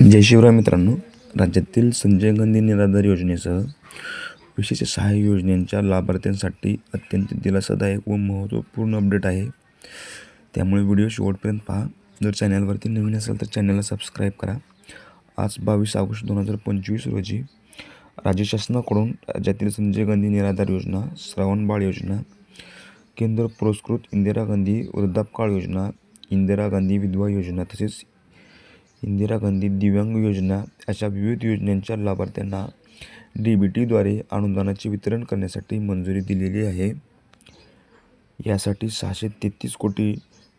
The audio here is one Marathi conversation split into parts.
जय शिवराय मित्रांनो. राज्यातील संजय गांधी निराधार योजनेसह विशेष सहाय्य योजनेच्या लाभार्थ्यांसाठी अत्यंत दिलासादायक व महत्त्वपूर्ण अपडेट आहे. त्यामुळे व्हिडिओ शेवटपर्यंत पहा. जर चॅनलवरती नवीन असेल तर चॅनलला सबस्क्राईब करा. आज बावीस ऑगस्ट दोन हजार पंचवीस रोजी राज्य शासनाकडून राज्यातील संजय गांधी निराधार योजना श्रावणबाळ योजना केंद्र पुरस्कृत इंदिरा गांधी वृद्धापकाळ योजना इंदिरा गांधी विधवा योजना तसेच इंदिरा गांधी दिव्यांग योजना अशा विविध योजनांच्या लाभार्थ्यांना डी बी टीद्वारे अनुदानाचे वितरण करण्यासाठी मंजुरी दिलेली आहे. यासाठी सहाशे तेहतीस कोटी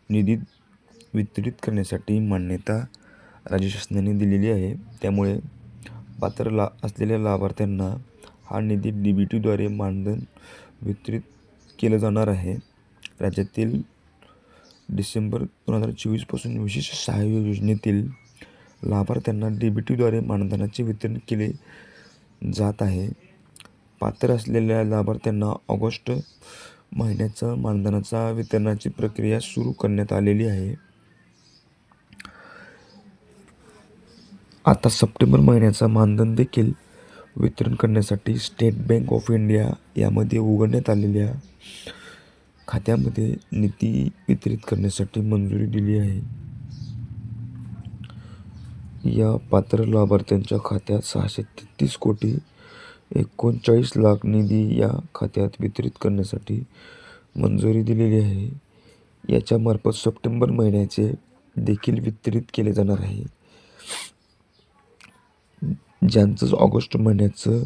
निधी वितरित करण्यासाठी मान्यता राज्य शासनाने दिलेली आहे. त्यामुळे पात्र ला असलेल्या लाभार्थ्यांना हा निधी डी बी टीद्वारे मानधन वितरित केलं जाणार आहे. राज्यातील डिसेंबर दोन हजार चोवीसपासून विशेष सहाय्य योजनेतील लाभार्थ्यांना डी बी टीद्वारे मानधनाचे वितरण केले जात आहे. पात्र असलेल्या लाभार्थ्यांना ऑगस्ट महिन्याचा मानधनाचा वितरणाची प्रक्रिया सुरू करण्यात आलेली आहे. आता सप्टेंबर महिन्याचा मानधन देखील वितरण करण्यासाठी स्टेट बँक ऑफ इंडिया यामध्ये उघडण्यात आलेल्या खात्यामध्ये निधी वितरित करण्यासाठी मंजुरी दिली आहे. या पात्र लाभार्थ्यांच्या खात्यात सहाशे तेहतीस कोटी एकोणचाळीस लाख निधी या खात्यात वितरित करण्यासाठी मंजुरी दिलेली आहे. याच्यामार्फत सप्टेंबर महिन्याचे देखील वितरित केले जाणार आहे. ज्यांचं ऑगस्ट महिन्याचं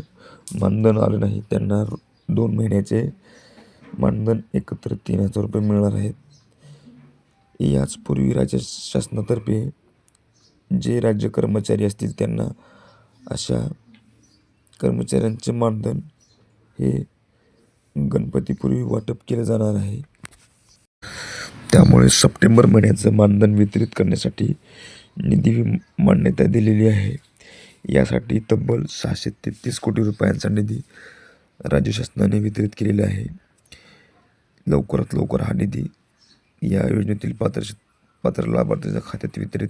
मानधन आलं नाही त्यांना दोन महिन्याचे मानधन एकत्र तीन हजार रुपये मिळणार आहेत. याचपूर्वी राज्य शासनातर्फे जे राज्य कर्मचारी असतील त्यांना अशा कर्मचाऱ्यांचे मानधन हे गणपतीपूर्वी वाटप केलं जाणार आहे. त्यामुळे सप्टेंबर महिन्याचं मानधन वितरित करण्यासाठी निधी मान्यता दिलेली आहे. यासाठी तब्बल सहाशे तेहतीस कोटी रुपयांचा निधी राज्य शासनाने वितरित केलेला आहे. लवकरात लवकर हा निधी या योजनेतील पात्र पात्र लाभार्थ्यांच्या खात्यात वितरित